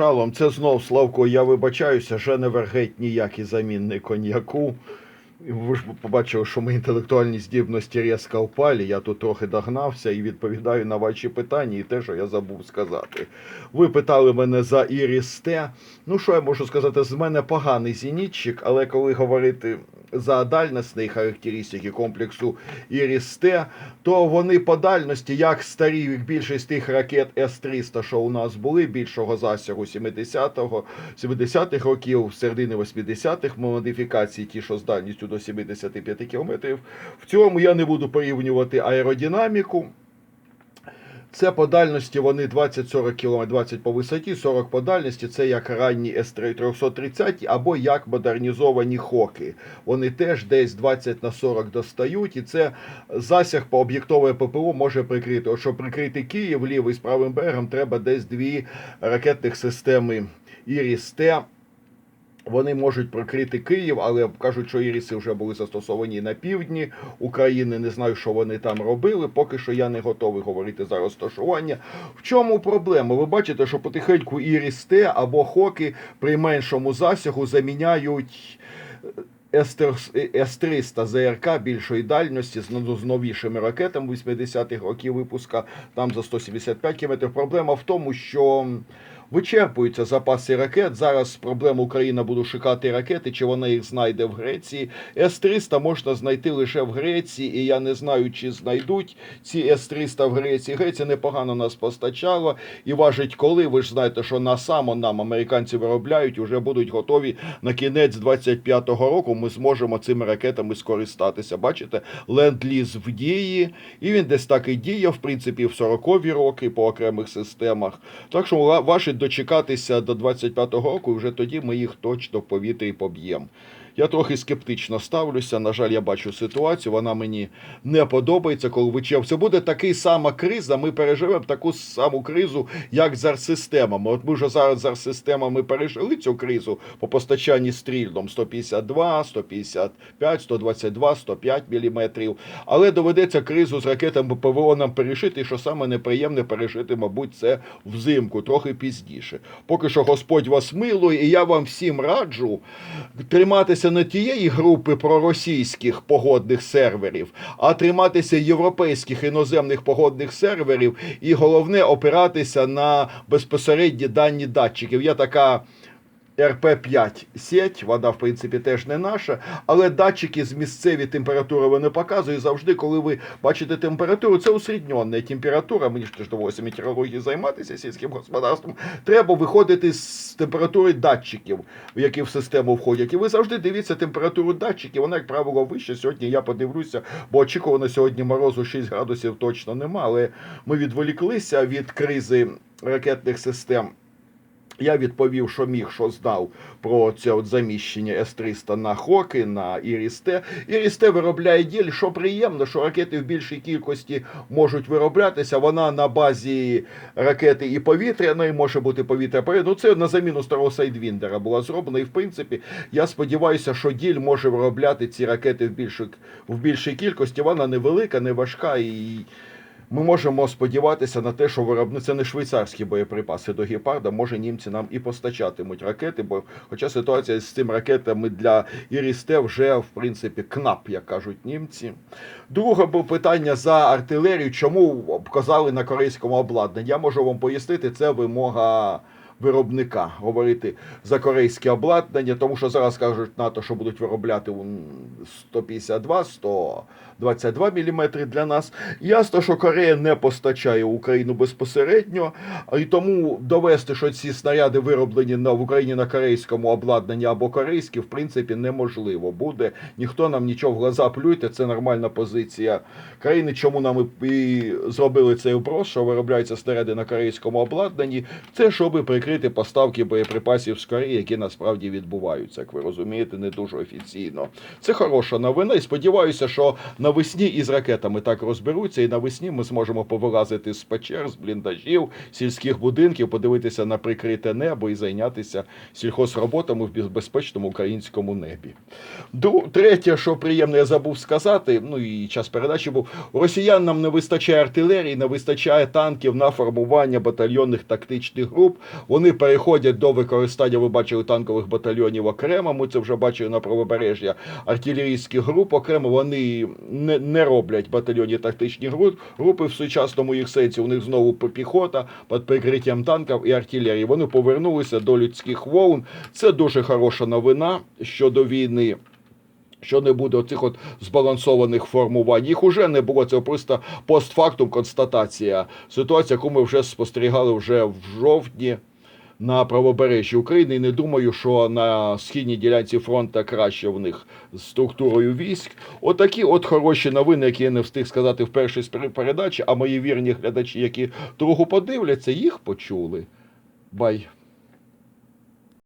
Шалом, це знов Славко, я вибачаюся, Женевер геть ніякий замінник коньяку. Ви ж побачили, що мої інтелектуальні здібності різко впали. Я тут трохи догнався і відповідаю на ваші питання і те, що я забув сказати. Ви питали мене за Іріс Т. Ну, що я можу сказати? З мене поганий зенітчик, але коли говорити за дальності характеристики комплексу Іріс Т, то вони по дальності, як старі більшість тих ракет С-300, що у нас були, більшого засягу 70-го, 70-х років, середини 80-х модифікації, ті, що з дальністю до 75 кілометрів. В цьому я не буду порівнювати аеродинаміку. Це по дальності вони 20-40 км, 20 по висоті, 40 по дальності. Це як ранні С-330 або як модернізовані хоки. Вони теж десь 20 на 40 достають, і це засяг по об'єктове ППО може прикрити. От щоб прикрити Київ лівий з правим берегом, треба десь дві ракетних системи Іріс-Т. Вони можуть прикрити Київ, але кажуть, що іріси вже були застосовані на півдні України. Не знаю, що вони там робили. Поки що я не готовий говорити за розташування. В чому проблема? Ви бачите, що потихеньку іріс Т або хоки при меншому засягу заміняють. С-300 ЗРК більшої дальності з ну, новішими ракетами 80-х років випуска, там за 175 км. Проблема в тому, що вичерпуються запаси ракет. Зараз проблема Україна буде шукати ракети, чи вона їх знайде в Греції. С-300 можна знайти лише в Греції, і я не знаю, чи знайдуть ці С-300 в Греції. Греція непогано нас постачала і важить, коли ви ж знаєте, що на само нам американці виробляють, вже будуть готові на кінець 25-го року. Ми зможемо цими ракетами скористатися. Бачите, ленд-ліз в дії, і він десь так і діє, в принципі, в 40-ві роки по окремих системах. Так що ва- важить дочекатися до 25-го року, вже тоді ми їх точно в повітрі поб'ємо. Я трохи скептично ставлюся. На жаль, я бачу ситуацію. Вона мені не подобається, коли вичев. Це буде така сама криза. Ми переживемо таку саму кризу, як з арсистемами. От ми вже зараз з арсистемами пережили цю кризу по постачанні стрільном 152, 155, 122, 105 міліметрів. Але доведеться кризу з ракетами ПВО нам пережити. І що саме неприємне пережити, мабуть, це взимку, трохи пізніше. Поки що Господь вас милує, і я вам всім раджу триматися не тієї групи проросійських погодних серверів, а триматися європейських іноземних погодних серверів, і головне опиратися на безпосередні дані датчиків. Я така. РП-5 сеть, вона в принципі теж не наша, але датчики з місцеві температури вони показують завжди, коли ви бачите температуру, це усрідньона температура. Мені ж теж доводиться метеорологією займатися сільським господарством. Треба виходити з температури датчиків, в які в систему входять. І ви завжди дивіться температуру датчиків. Вона, як правило, вища. Сьогодні я подивлюся, бо очікувано сьогодні морозу 6 градусів точно нема. Але ми відволіклися від кризи ракетних систем. Я відповів, що міг, що знав про це от заміщення С-300 на Хоки, на Іріс-Т. Іріс-Т виробляє діль, що приємно, що ракети в більшій кількості можуть вироблятися. Вона на базі ракети і повітряної, може бути повітря. Ну, це на заміну старого Сайдвіндера була зроблена. І в принципі, я сподіваюся, що діль може виробляти ці ракети в більшій, в більшій кількості. Вона невелика, не важка і. Ми можемо сподіватися на те, що виробництво це не швейцарські боєприпаси до гепарда. Може німці нам і постачатимуть ракети, бо хоча ситуація з цими ракетами для Ірісте вже в принципі кнап, як кажуть німці. Друге було питання за артилерію. Чому обказали на корейському обладнанні? Я можу вам пояснити, це вимога. Виробника говорити за корейське обладнання, тому що зараз кажуть НАТО, що будуть виробляти 152, 122 мм для нас. Ясно, що Корея не постачає Україну безпосередньо, і тому довести, що ці снаряди вироблені на в Україні на корейському обладнанні або корейські, в принципі, неможливо буде. Ніхто нам нічого в глаза плюйте, це нормальна позиція країни. Чому нам і зробили цей вброс, що виробляються снаряди на корейському обладнанні? Це щоб прикрити поставки боєприпасів з Кореї, які насправді відбуваються, як ви розумієте, не дуже офіційно. Це хороша новина, і сподіваюся, що навесні із ракетами так розберуться, і навесні ми зможемо повилазити з печер, з бліндажів, сільських будинків, подивитися на прикрите небо і зайнятися сільхозроботами в безпечному українському небі. Дру- Третє, що приємно, я забув сказати, ну і час передачі був, росіян нам не вистачає артилерії, не вистачає танків на формування батальйонних тактичних груп. Вони Вони переходять до використання. Ви бачили танкових батальйонів окремо. Ми це вже бачили на правобережжя артилерійських груп. Окремо вони не, не роблять батальйонні тактичні гру- групи в сучасному їх сенсі. У них знову піхота під прикриттям танків і артилерії. Вони повернулися до людських волн. Це дуже хороша новина щодо війни. Що не буде оцих от збалансованих формувань. Їх уже не було. Це просто постфактум констатація. Ситуація, яку ми вже спостерігали вже в жовтні на правобережжі України. І не думаю, що на східній ділянці фронту краще в них з структурою військ. Отакі от хороші новини, які я не встиг сказати в першій передачі, а мої вірні глядачі, які другу подивляться, їх почули. Бай.